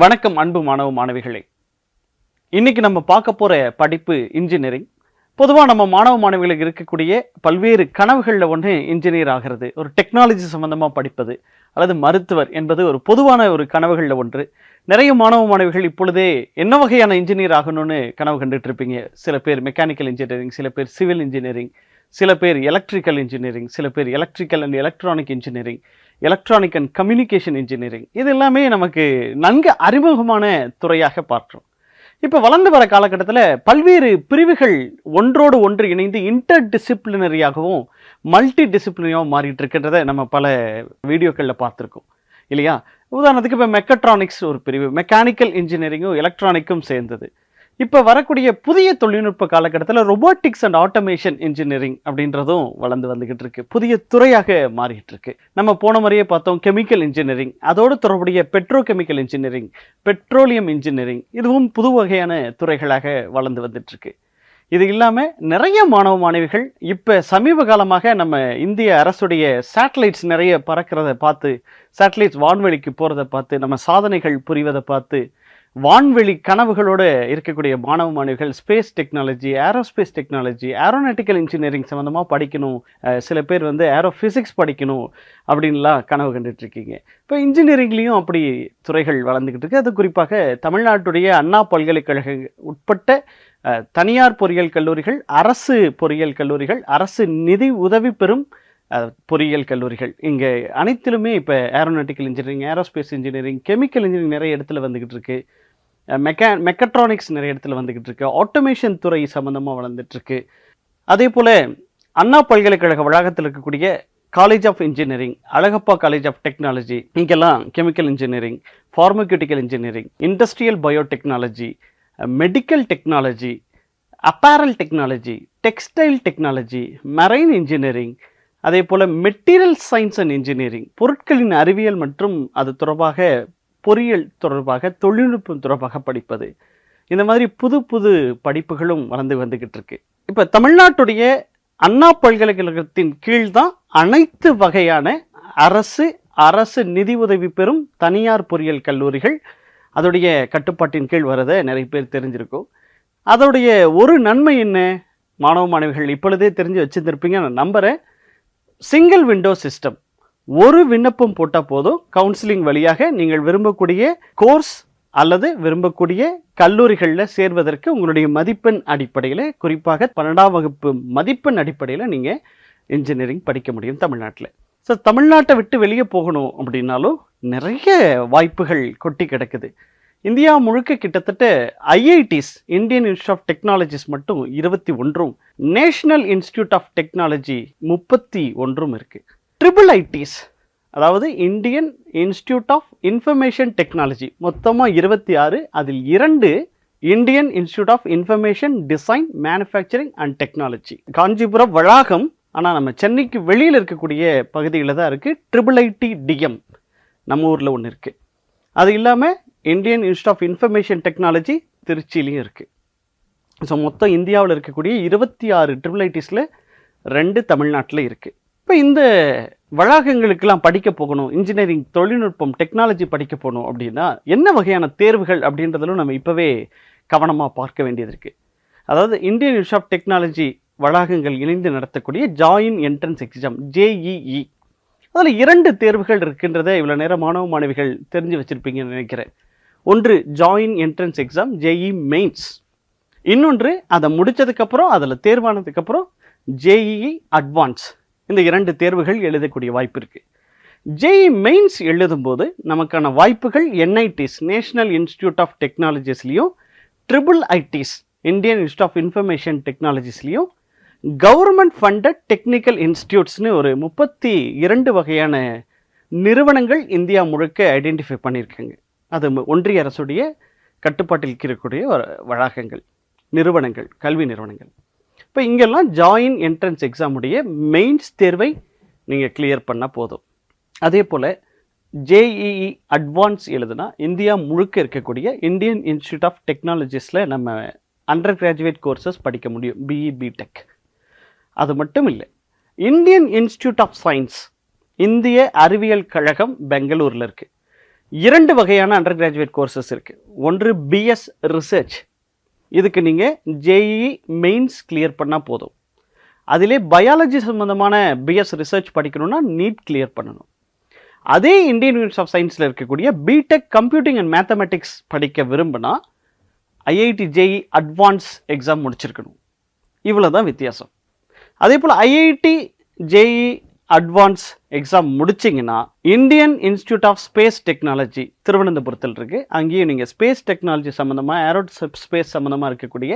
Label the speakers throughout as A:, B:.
A: வணக்கம் அன்பு மாணவ மாணவிகளே. இன்னைக்கு நம்ம பார்க்க போகிற படிப்பு இன்ஜினியரிங் பொதுவாக நம்ம மாணவ மாணவிகளுக்கு இருக்கக்கூடிய பல்வேறு கனவுகளில் ஒன்று இன்ஜினியர் ஆகிறது. ஒரு டெக்னாலஜி சம்மந்தமாக படிப்பது அல்லது மருத்துவர் என்பது ஒரு பொதுவான ஒரு கனவுகளில் ஒன்று. நிறைய மாணவ மாணவிகள் இப்பொழுதே என்ன வகையான இன்ஜினியர் ஆகணும்னு கனவு கண்டுட்டு இருப்பீங்க சில பேர் மெக்கானிக்கல் இன்ஜினியரிங் சில பேர் சிவில் இன்ஜினியரிங் சில பேர் எலக்ட்ரிக்கல் இன்ஜினியரிங் சில பேர் electrical and electronic engineering electronic and communication engineering இது எல்லாமே நமக்கு நன்கு அறிமுகமான துறையாக பார்க்குறோம். இப்போ வளர்ந்து வர காலகட்டத்தில் பல்வேறு பிரிவுகள் ஒன்றோடு ஒன்று இணைந்து இன்டர் டிசிப்ளினரியாகவும் மல்டி டிசிப்ளினரியாகவும் மாறிட்டு இருக்கின்றத நம்ம பல வீடியோக்களில் பார்த்துருக்கோம். இல்லையா? உதாரணத்துக்கு இப்போ மெக்கட்ரானிக்ஸ் ஒரு பிரிவு மெக்கானிக்கல் இன்ஜினியரிங்கும் எலக்ட்ரானிக்கும் சேர்ந்தது. இப்போ வரக்கூடிய புதிய தொழில்நுட்ப காலகட்டத்தில் ரொபோட்டிக்ஸ் அண்ட் ஆட்டோமேஷன் இன்ஜினியரிங் அப்படின்றதும் வளர்ந்து வந்துகிட்டு இருக்கு. புதிய துறையாக மாறிட்டு இருக்கு. நம்ம போன முறையே பார்த்தோம் கெமிக்கல் இன்ஜினியரிங் அதோடு தொடர்புடைய petro chemical engineering petroleum engineering இதுவும் புது வகையான துறைகளாக வளர்ந்து வந்துட்டு இருக்கு. இது இல்லாமல் நிறைய மாணவ மாணவிகள் இப்போ சமீப காலமாக நம்ம இந்திய அரசுடைய சேட்டலைட்ஸ் நிறைய பறக்கிறத பார்த்து சேட்டலைட்ஸ் வான்வெளிக்கு போகிறத பார்த்து நம்ம சாதனைகள் புரிவதை பார்த்து வான்வெளி கனவுகளோடு இருக்கக்கூடிய மாணவ மாணவிகள் space technology aerospace technology aeronautical engineering சம்மந்தமாக படிக்கணும். சில பேர் வந்து ஏரோ ஃபிசிக்ஸ் படிக்கணும் அப்படின்லாம் கனவு கண்டுட்ருக்கீங்க இப்போ இன்ஜினியரிங்லேயும் அப்படி துறைகள் வளர்ந்துக்கிட்டு இருக்கு. அது குறிப்பாக தமிழ்நாட்டுடைய அண்ணா பல்கலைக்கழக உட்பட்ட தனியார் பொறியியல் கல்லூரிகள் அரசு பொறியியல் கல்லூரிகள் அரசு நிதி உதவி பெறும் பொறியியல் கல்லூரிகள். இங்கே அனைத்திலுமே இப்போ aeronautical engineering aerospace engineering chemical engineering நிறைய இடத்துல வந்துக்கிட்டு இருக்குது மெக்கா மெக்கட்ரானிக்ஸ் நிறைய இடத்துல வந்துக்கிட்டு இருக்கு. ஆட்டோமேஷன் துறை சம்மந்தமாக வளர்ந்துட்டுருக்கு அதே போல் அண்ணா பல்கலைக்கழக வளாகத்தில் இருக்கக்கூடிய college of engineering Alagappa college of technology இங்கெல்லாம் chemical engineering pharmaceutical engineering industrial biotechnology medical technology apparel technology textile technology marine engineering அதே போல் மெட்டீரியல் சயின்ஸ் அண்ட் இன்ஜினியரிங் பொருட்களின் அறிவியல் மற்றும் அது தொடர்பாக பொறியியல் தொடர்பாக தொழில்நுட்பம் தொடர்பாக படிப்பது. இந்த மாதிரி புது புது படிப்புகளும் வளர்ந்து வந்துக்கிட்டு இருக்கு. இப்போ தமிழ்நாட்டுடைய அண்ணா பல்கலைக்கழகத்தின் கீழ் தான் அனைத்து வகையான அரசு அரசு நிதி உதவி பெறும் தனியார் பொறியியல் கல்லூரிகள் அதோடைய கட்டுப்பாட்டின் கீழ் வரதை நிறைய பேர் தெரிஞ்சிருக்கும் அதோடைய ஒரு நன்மை என்ன? மாணவ மாணவிகள் இப்பொழுதே தெரிஞ்சு வச்சுருந்துருப்பீங்க நான் நம்புகிறேன் சிங்கிள் விண்டோ சிஸ்டம் ஒரு விண்ணப்பம் போட்டால் போதும். கவுன்சிலிங் வழியாக நீங்கள் விரும்பக்கூடிய கோர்ஸ் அல்லது விரும்பக்கூடிய கல்லூரிகளில் சேர்வதற்கு உங்களுடைய மதிப்பெண் அடிப்படையில் குறிப்பாக பன்னெண்டாம் வகுப்பு மதிப்பெண் அடிப்படையில் நீங்கள் இன்ஜினியரிங் படிக்க முடியும் தமிழ்நாட்டில். ஸோ தமிழ்நாட்டை விட்டு வெளியே போகணும் அப்படின்னாலும் நிறைய வாய்ப்புகள் கொட்டி கிடக்குது. இந்தியா முழுக்க கிட்டத்தட்ட IITs Indian institute of technologies மட்டும் இருபத்தி ஒன்றும். நேஷனல் இன்ஸ்டியூட் ஆஃப் டெக்னாலஜி முப்பத்தி ஒன்றும் இருக்குது ட்ரிபிள் ஐடிஸ் அதாவது Indian institute of information technology மொத்தமாக இருபத்தி ஆறு அதில் இரண்டு Indian institute of information design manufacturing and technology Kanchipuram வளாகம் ஆனால் நம்ம சென்னைக்கு வெளியில் இருக்கக்கூடிய பகுதியில் தான் இருக்குது ட்ரிபிள் ஐடி டிஎம் நம்ம ஊரில் ஒன்று இருக்குது அது இல்லாமல் Indian institute of information technology திருச்சியிலையும் இருக்குது ஸோ மொத்தம் இந்தியாவில் இருக்கக்கூடிய இருபத்தி ஆறு ட்ரிபிள் ஐடிஸில் ரெண்டு தமிழ்நாட்டில் இருக்குது இப்போ இந்த வளாகங்களுக்கெல்லாம் படிக்க போகணும் இன்ஜினியரிங் தொழில்நுட்பம் டெக்னாலஜி படிக்க போகணும் அப்படின்னா என்ன வகையான தேர்வுகள் அப்படின்றதிலும் நம்ம இப்போவே கவனமாக பார்க்க வேண்டியது இருக்குது அதாவது இந்தியன் யூஸ் ஆஃப் டெக்னாலஜி வளாகங்கள் இணைந்து நடத்தக்கூடிய ஜாயின் என்ட்ரன்ஸ் எக்ஸாம் ஜேஇஇ. அதில் இரண்டு தேர்வுகள் இருக்கின்றத இவ்வளோ நேரம் மாணவ மாணவிகள் தெரிஞ்சு வச்சுருப்பீங்கன்னு நினைக்கிறேன். ஒன்று join entrance exam JEE mains. இன்னொன்று அதை முடித்ததுக்கப்புறம் அதில் தேர்வானதுக்கப்புறம் ஜேஇஇ அட்வான்ஸ். இந்த இரண்டு தேர்வுகள் எழுதக்கூடிய வாய்ப்பு இருக்குது ஜேஇ மெயின்ஸ் எழுதும்போது நமக்கான வாய்ப்புகள் NITs national institute of டெக்னாலஜிஸ்லேயும் triple ITs Indian institute of information டெக்னாலஜிஸ்லேயும் government funded technical இன்ஸ்டியூட்ஸ்னு ஒரு முப்பத்தி இரண்டு வகையான நிறுவனங்கள் இந்தியா முழுக்க ஐடென்டிஃபை பண்ணியிருக்காங்க. அது ஒன்றிய அரசுடைய கட்டுப்பாட்டில் இருக்கக்கூடிய வளாகங்கள் நிறுவனங்கள் கல்வி நிறுவனங்கள். இப்போ இங்கெல்லாம் ஜாயின் என்ட்ரன்ஸ் எக்ஸாமுடைய மெயின்ஸ் தேர்வை நீங்கள் கிளியர் பண்ணால் போதும். அதே போல் ஜேஇஇ அட்வான்ஸ் எழுதுனா இந்தியா முழுக்க இருக்கக்கூடிய இந்தியன் இன்ஸ்டியூட் ஆஃப் டெக்னாலஜிஸில் நம்ம அண்டர் கிராஜுவேட் கோர்சஸ் படிக்க முடியும் பிஇ பிடெக் அது மட்டும் இல்லை இந்தியன் இன்ஸ்டியூட் ஆஃப் சயின்ஸ் இந்திய அறிவியல் கழகம் பெங்களூரில் இருக்குது இரண்டு வகையான அண்டர் கிராஜுவேட் கோர்சஸ் இருக்குது ஒன்று பிஎஸ் ரிசர்ச் இதுக்கு நீங்கள் ஜேஇ மெயின்ஸ் கிளியர் பண்ணால் போதும். அதிலே பயாலஜி சம்மந்தமான பிஎஸ் ரிசர்ச் படிக்கணும்னா நீட் கிளியர் பண்ணணும். அதே இந்தியன் யூனிவர்சிட்டி ஆஃப் சயின்ஸில் இருக்கக்கூடிய பிடெக் கம்ப்யூட்டிங் அண்ட் மேத்தமெட்டிக்ஸ் படிக்க விரும்பினா ஐஐடி ஜேஇ அட்வான்ஸ் எக்ஸாம் முடிச்சிருக்கணும். இவ்வளோ தான் வித்தியாசம். அதே போல் IIT JEE advance exam முடிச்சிங்கன்னா Indian institute of space technology திருவனந்தபுரத்தில் இருக்குது அங்கேயும் நீங்கள் ஸ்பேஸ் டெக்னாலஜி சம்மந்தமாக ஏரோட் ஸ்பேஸ் சம்மந்தமாக இருக்கக்கூடிய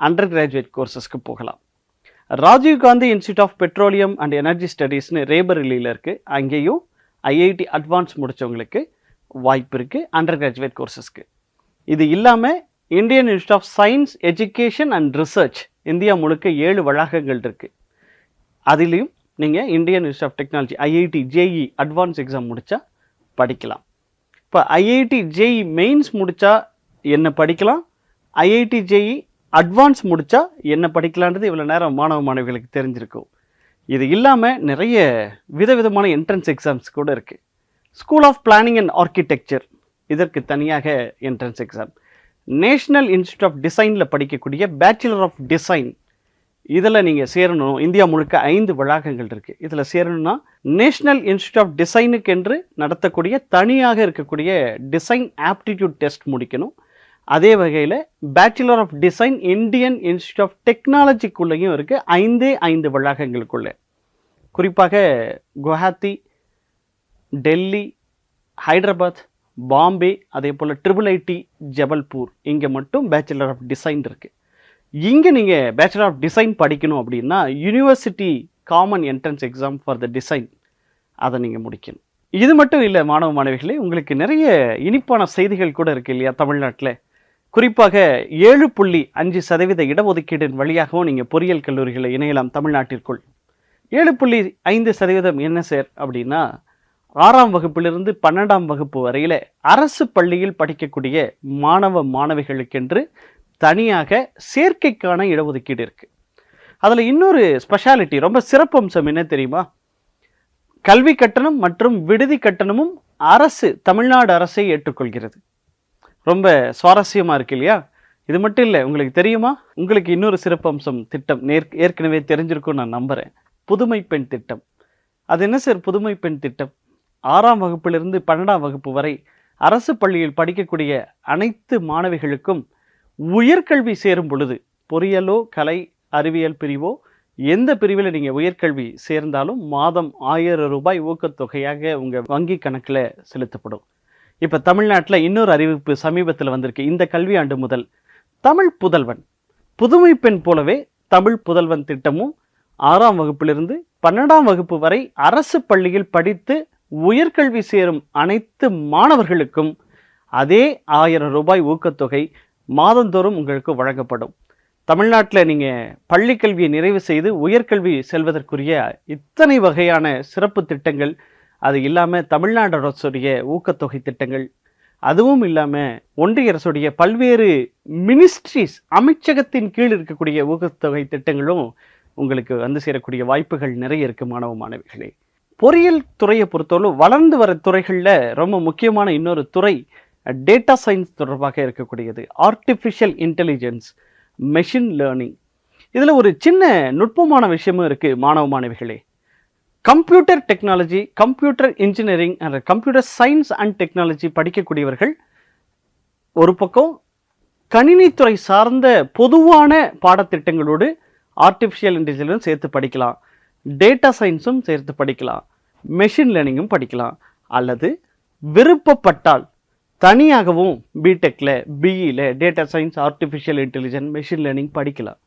A: அண்டர் கிராஜுவேட் கோர்சஸ்க்கு போகலாம். Rajiv Gandhi institute of petroleum and energy ஸ்டடீஸ்னு ரேபரலியில் இருக்குது அங்கேயும் ஐஐடி அட்வான்ஸ் முடித்தவங்களுக்கு வாய்ப்பு இருக்குது அண்டர் கிராஜுவேட் கோர்சஸ்க்கு இது இல்லாமல் Indian institute of science education and research India முழுக்க ஏழு வளாகங்கள் இருக்குது அதிலையும் நீங்கள் Indian institute of technology IIT JEE advance exam முடித்தா படிக்கலாம். இப்போ ஐஐடி ஜேஇ மெயின்ஸ் முடித்தா என்ன படிக்கலாம்? ஐஐடி ஜேஇ அட்வான்ஸ் முடித்தா என்ன படிக்கலான்றது இவ்வளோ நேரம் மாணவ மாணவிகளுக்கு தெரிஞ்சிருக்கும் இது இல்லாமல் நிறைய விதவிதமான என்ட்ரன்ஸ் எக்ஸாம்ஸ் கூட இருக்குது school of planning and architecture இதற்கு தனியாக entrance exam national institute of டிசைனில் படிக்கக்கூடிய பேச்சுலர் ஆஃப் டிசைன் இதில் நீங்கள் சேரணும். இந்தியா முழுக்க ஐந்து வளாகங்கள் இருக்குது இதில் சேரணும்னா நேஷ்னல் இன்ஸ்டியூட் ஆஃப் டிசைனுக்கு என்று நடத்தக்கூடிய தனியாக இருக்கக்கூடிய டிசைன் ஆப்டிடியூட் டெஸ்ட் முடிக்கணும். அதே வகையில் bachelor of design Indian institute of டெக்னாலஜிக்குள்ளேயும் இருக்குது ஐந்தே ஐந்து வளாகங்களுக்குள்ளே. குறிப்பாக குவஹாத்தி டெல்லி ஹைதராபாத் பாம்பே அதே போல் ட்ரிபிள் ஐடி ஜபல்பூர் இங்கே மட்டும் பேச்சுலர் ஆஃப் டிசைன் இருக்குது இங்கே நீங்கள் பேச்சுலர் ஆஃப் டிசைன் படிக்கணும் அப்படின்னா university common entrance exam for the design அதை நீங்கள் முடிக்கணும். இது மட்டும் இல்லை மாணவ மாணவிகளே உங்களுக்கு நிறைய இனிப்பான செய்திகள் கூட இருக்குது இல்லையா தமிழ்நாட்டில்? குறிப்பாக ஏழு புள்ளி அஞ்சு சதவீத இடஒதுக்கீடின் வழியாகவும் நீங்கள் பொறியியல் கல்லூரிகளை இணையலாம் தமிழ்நாட்டிற்குள். ஏழு புள்ளி ஐந்து சதவீதம் என்ன சார் அப்படின்னா ஆறாம் வகுப்பிலிருந்து பன்னெண்டாம் வகுப்பு வரையில் அரசு பள்ளியில் படிக்கக்கூடிய மாணவ மாணவிகளுக்கென்று தனியாக சேர்க்கைக்கான இடஒதுக்கீடு இருக்குது அதில் இன்னொரு ஸ்பெஷாலிட்டி ரொம்ப சிறப்பம்சம் என்ன தெரியுமா? கல்வி கட்டணம் மற்றும் விடுதி கட்டணமும் அரசு தமிழ்நாடு அரசை ஏற்றுக்கொள்கிறது. ரொம்ப சுவாரஸ்யமாக இருக்கு இல்லையா? இது மட்டும் இல்லை உங்களுக்கு தெரியுமா? உங்களுக்கு இன்னொரு சிறப்பம்சம் திட்டம் நேர் ஏற்கனவே தெரிஞ்சிருக்கும் நான் நம்புகிறேன் புதுமை பெண் திட்டம். அது என்ன சார் புதுமை பெண் திட்டம்? ஆறாம் வகுப்பிலிருந்து பன்னெண்டாம் வகுப்பு வரை அரசு பள்ளியில் படிக்கக்கூடிய அனைத்து மாணவிகளுக்கும் உயர்கல்வி சேரும் பொழுது பொறியியலோ கலை அறிவியல் பிரிவோ எந்த பிரிவில் நீங்கள் உயர்கல்வி சேர்ந்தாலும் மாதம் ஆயிரம் ரூபாய் ஊக்கத்தொகையாக உங்கள் வங்கி கணக்கில் செலுத்தப்படும். இப்போ தமிழ்நாட்டில் இன்னொரு அறிவிப்பு சமீபத்தில் வந்திருக்கு. இந்த கல்வியாண்டு முதல் தமிழ் புதல்வன். புதுமை பெண் போலவே தமிழ் புதல்வன் திட்டமும் ஆறாம் வகுப்பிலிருந்து பன்னெண்டாம் வகுப்பு வரை அரசு பள்ளியில் படித்து உயர்கல்வி சேரும் அனைத்து மாணவர்களுக்கும் அதே ஆயிரம் ரூபாய் ஊக்கத்தொகை மாதந்தோறும் உங்களுக்கு வழங்கப்படும். தமிழ்நாட்டில் நீங்கள் பள்ளிக்கல்வியை நிறைவு செய்து உயர்கல்வி செல்வதற்குரிய இத்தனை வகையான சிறப்பு திட்டங்கள். அது இல்லாமல் தமிழ்நாடு அரசுடைய ஊக்கத்தொகை திட்டங்கள். அதுவும் இல்லாமல் ஒன்றிய அரசுடைய பல்வேறு மினிஸ்ட்ரிஸ் அமைச்சகத்தின் கீழ் இருக்கக்கூடிய ஊக்கத்தொகை திட்டங்களும் உங்களுக்கு வந்து சேரக்கூடிய வாய்ப்புகள் நிறைய இருக்குது மாணவ மாணவிகளே. பொறியியல் துறையை பொறுத்தவரை வளர்ந்து வர துறைகளில் ரொம்ப முக்கியமான இன்னொரு துறை டேட்டா சயின்ஸ் தொடர்பாக இருக்கக்கூடியது. ஆர்டிஃபிஷியல் இன்டெலிஜென்ஸ் மெஷின் லேர்னிங் இதில் ஒரு சின்ன நுட்பமான விஷயமும் இருக்குது மாணவ மாணவிகளே. Computer technology computer engineering and computer science and technology படிக்கக்கூடியவர்கள் ஒரு பக்கம் கணினித்துறை சார்ந்த பொதுவான பாடத்திட்டங்களோடு ஆர்டிஃபிஷியல் இன்டெலிஜென்ஸ் சேர்த்து படிக்கலாம். டேட்டா சயின்ஸும் சேர்த்து படிக்கலாம். மெஷின் லேர்னிங்கும் படிக்கலாம். அல்லது விருப்பப்பட்டால் தனியாகவும் பிடெக்கில் பிஇயில் data science artificial intelligence machine learning படிக்கலாம்.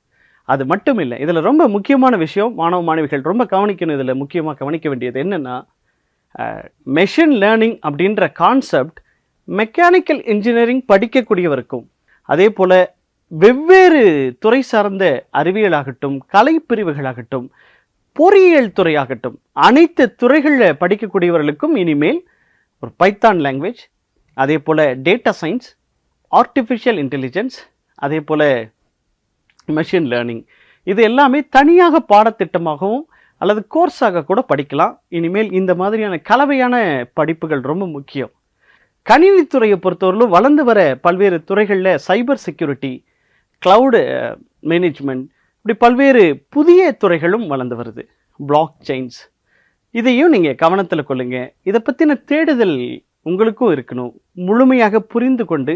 A: அது மட்டும் இல்லை இதில் ரொம்ப முக்கியமான விஷயம் மாணவ மாணவிகள் ரொம்ப கவனிக்கணும் இதில் முக்கியமாக கவனிக்க வேண்டியது என்னென்னா மெஷின் லேர்னிங் அப்படின்ற கான்செப்ட் மெக்கானிக்கல் இன்ஜினியரிங் படிக்கக்கூடியவருக்கும் அதே போல் வெவ்வேறு துறை சார்ந்த அறிவியலாகட்டும் கலை பிரிவுகளாகட்டும் பொறியியல் துறையாகட்டும் அனைத்து துறைகளில் படிக்கக்கூடியவர்களுக்கும் இனிமேல் ஒரு பைத்தான் லாங்குவேஜ் அதே போல் டேட்டா சயின்ஸ் ஆர்டிஃபிஷியல் இன்டெலிஜென்ஸ் அதே போல் மெஷின் லேர்னிங் இது எல்லாமே தனியாக பாடத்திட்டமாகவும் அல்லது கோர்ஸாக கூட படிக்கலாம். இனிமேல் இந்த மாதிரியான கலவையான படிப்புகள் ரொம்ப முக்கியம். கணினித்துறையை பொறுத்தவரையிலும் வளர்ந்து வர பல்வேறு துறைகளில் சைபர் செக்யூரிட்டி க்ளவுடு மேனேஜ்மெண்ட் இப்படி பல்வேறு புதிய துறைகளும் வளர்ந்து வருது. பிளாக் செயின்ஸ் இதையும் நீங்கள் கவனத்தில் கொள்ளுங்கள் இதை பற்றின தேடுதல் உங்களுக்கும் இருக்கணும். முழுமையாக புரிந்து கொண்டு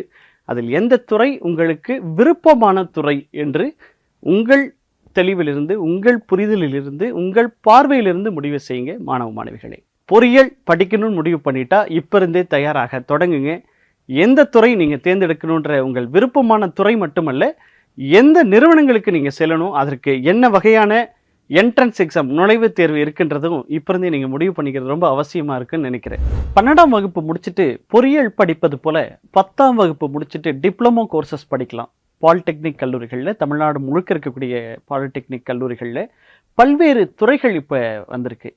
A: அதில் எந்த துறை உங்களுக்கு விருப்பமான துறை என்று உங்கள் தெளிவிலிருந்து உங்கள் புரிதலிலிருந்து உங்கள் பார்வையிலிருந்து முடிவு செய்யுங்க மாணவ மாணவிகளே. பொறியியல் படிக்கணும்னு முடிவு பண்ணிட்டா இப்போ இருந்தே தயாராக தொடங்குங்க. எந்த துறை நீங்கள் தேர்ந்தெடுக்கணுன்ற உங்கள் விருப்பமான துறை மட்டுமல்ல எந்த நிறுவனங்களுக்கு நீங்கள் செல்லணும் அதற்கு என்ன வகையான என்ட்ரன்ஸ் எக்ஸாம் நுழைவுத் தேர்வு இருக்கின்றதும் இப்போ இருந்தே நீங்கள் முடிவு பண்ணிக்கிறது ரொம்ப அவசியமாக இருக்குன்னு நினைக்கிறேன். பன்னெண்டாம் வகுப்பு முடிச்சுட்டு பொறியியல் படிப்பது போல பத்தாம் வகுப்பு முடிச்சுட்டு டிப்ளமோ கோர்சஸ் படிக்கலாம். பாலிடெக்னிக் கல்லூரிகளில் தமிழ்நாடு முழுக்க இருக்கக்கூடிய பாலிடெக்னிக் கல்லூரிகளில் பல்வேறு துறைகள் இப்போ வந்திருக்கு.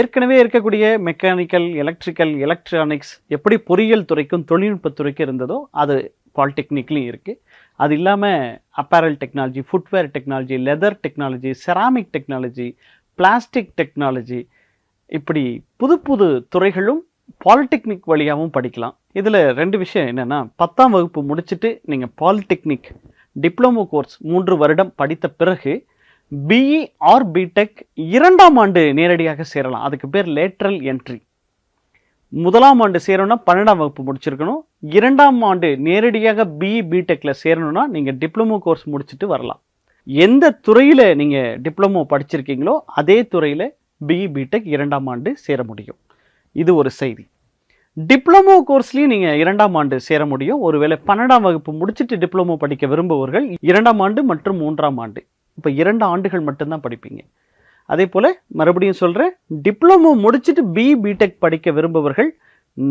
A: ஏற்கனவே இருக்கக்கூடிய மெக்கானிக்கல் எலக்ட்ரிக்கல் எலக்ட்ரானிக்ஸ் எப்படி பொறியியல் துறைக்கும் தொழில்நுட்பத் துறைக்கும் இருந்ததோ அது பாலிடெக்னிக்லேயும் இருக்குது அது இல்லாமல் apparel technology footwear technology leather technology ceramic technology plastic technology இப்படி புது புது துறைகளும் பாலிடெக்னிக் வழியாகவும் படிக்கலாம். இதில் ரெண்டு விஷயம் என்னென்னா பத்தாம் வகுப்பு முடிச்சுட்டு நீங்கள் பாலிடெக்னிக் டிப்ளமோ கோர்ஸ் மூன்று வருடம் படித்த பிறகு பிஇ ஆர் பிடெக் இரண்டாம் ஆண்டு நேரடியாக சேரலாம். அதுக்கு பேர் லேட்ரல் என்ட்ரி முதலாம் ஆண்டு சேரணும்னா பன்னெண்டாம் வகுப்பு முடிச்சிருக்கணும். இரண்டாம் ஆண்டு நேரடியாக பிஇ பிடெக்கில் சேரணும்னா நீங்கள் டிப்ளமோ கோர்ஸ் முடிச்சுட்டு வரலாம். எந்த துறையில் நீங்கள் டிப்ளமோ படிச்சிருக்கீங்களோ அதே துறையில் பிஇ பிடெக் இரண்டாம் ஆண்டு சேர முடியும். இது ஒரு செய்தி. டிப்ளமோ கோர்ஸ்லேயும் நீங்கள் இரண்டாம் ஆண்டு சேர முடியும். ஒருவேளை பன்னெண்டாம் வகுப்பு முடிச்சுட்டு டிப்ளமோ படிக்க விரும்புவர்கள் இரண்டாம் ஆண்டு மற்றும் மூன்றாம் ஆண்டு. இப்போ இரண்டு ஆண்டுகள் மட்டும்தான் படிப்பீங்க. அதே போல் மறுபடியும் சொல்கிறேன் டிப்ளமோ முடிச்சுட்டு பி பிடெக் படிக்க விரும்புபவர்கள்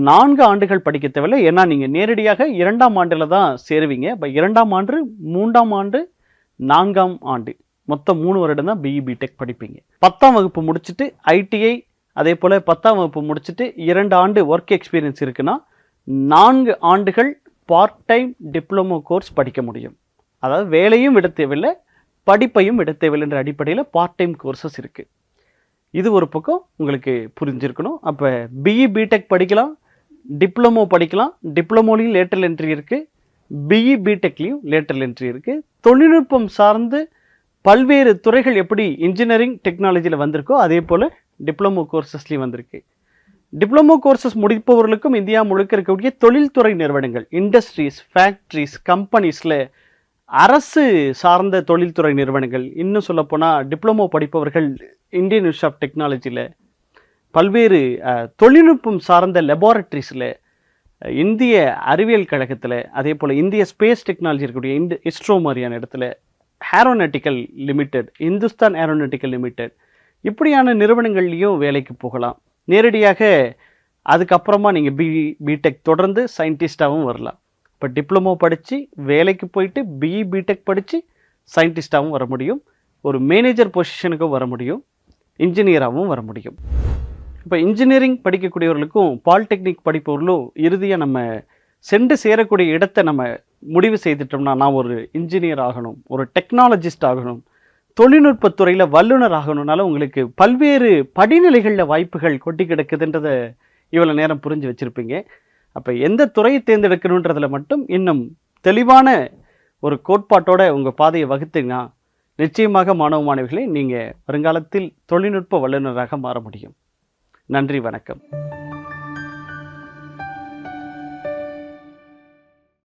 A: நான்கு ஆண்டுகள் படிக்க தேவையில்லை. ஏன்னா நீங்கள் நேரடியாக இரண்டாம் ஆண்டில் தான் சேருவீங்க. இப்போ இரண்டாம் ஆண்டு மூன்றாம் ஆண்டு நான்காம் ஆண்டு. மொத்தம் மூணு வருடம் தான் பிஇ பிடெக் படிப்பீங்க. பத்தாம் வகுப்பு முடிச்சுட்டு ஐடிஐ அதே போல் பத்தாம் வகுப்பு முடிச்சுட்டு இரண்டு ஆண்டு ஒர்க் எக்ஸ்பீரியன்ஸ் இருக்குன்னா நான்கு ஆண்டுகள் பார்ட் டைம் டிப்ளமோ கோர்ஸ் படிக்க முடியும். அதாவது வேலையும் விட தேவையில்லை. படிப்பையும் விட தேவையில்லை என்ற அடிப்படையில் பார்ட் டைம் கோர்சஸ் இருக்குது இது ஒரு பக்கம் உங்களுக்கு புரிஞ்சிருக்கணும். அப்போ பிஇ பிடெக் படிக்கலாம் டிப்ளமோ படிக்கலாம் டிப்ளமோலையும் லேட்டரல் என்ட்ரி இருக்குது பிஇ பிடெக்லேயும் லேட்டரல் என்ட்ரி இருக்குது தொழில்நுட்பம் சார்ந்து பல்வேறு துறைகள் எப்படி இன்ஜினியரிங் டெக்னாலஜியில் வந்திருக்கோ அதே போல் டிப்ளமோ கோர்சஸ்லேயும் வந்திருக்கு. டிப்ளமோ கோர்சஸ் முடிப்பவர்களுக்கும் இந்தியா முழுக்க இருக்கக்கூடிய தொழில்துறை நிறுவனங்கள் இண்டஸ்ட்ரீஸ் ஃபேக்ட்ரிஸ் கம்பெனிஸில் அரசு சார்ந்த தொழில்துறை நிறுவனங்கள் இன்னும் சொல்லப்போனால் டிப்ளமோ படிப்பவர்கள் இந்தியன் இன்ஸ்டியூட் ஆஃப் டெக்னாலஜியில் பல்வேறு தொழில்நுட்பம் சார்ந்த லெபார்ட்ரிஸில் இந்திய அறிவியல் கழகத்தில் அதே போல் இந்திய ஸ்பேஸ் டெக்னாலஜி இருக்கக்கூடிய இந்த இஸ்ரோ மாதிரியான இடத்துல aeronautical limited Hindustan aeronautical limited இப்படியான நிறுவனங்கள்லேயும் வேலைக்கு போகலாம். நேரடியாக அதுக்கப்புறமா நீங்கள் பி பிடெக் தொடர்ந்து சயின்டிஸ்டாகவும் வரலாம். இப்போ டிப்ளமோ படித்து வேலைக்கு போயிட்டு பிஇ பிடெக் படித்து சயின்டிஸ்டாகவும் வர முடியும். ஒரு மேனேஜர் பொசிஷனுக்கும் வர முடியும். இன்ஜினியராகவும் வர முடியும். இப்போ இன்ஜினியரிங் படிக்கக்கூடியவர்களுக்கும் பாலிடெக்னிக் படிப்பவர்களும் இறுதியாக நம்ம சென்று சேரக்கூடிய இடத்தை நம்ம முடிவு செய்துட்டோம்னா நான் ஒரு இன்ஜினியர் ஆகணும் ஒரு டெக்னாலஜிஸ்ட் ஆகணும் தொழில்நுட்பத்துறையில் வல்லுநர் வல்லுனர் ஆகணும்னால உங்களுக்கு பல்வேறு படிநிலைகளில் வாய்ப்புகள் கொட்டி கிடக்குதுன்றதை இவ்வளோ நேரம் புரிஞ்சு வச்சுருப்பீங்க. அப்போ எந்த துறையை தேர்ந்தெடுக்கணுன்றதுல மட்டும் இன்னும் தெளிவான ஒரு கோட்பாட்டோட உங்கள் பாதையை வகுத்தீங்கன்னா நிச்சயமாக மாணவ மாணவிகளை நீங்கள் வருங்காலத்தில் தொழில்நுட்ப வல்லுநராக மாற முடியும். நன்றி வணக்கம்.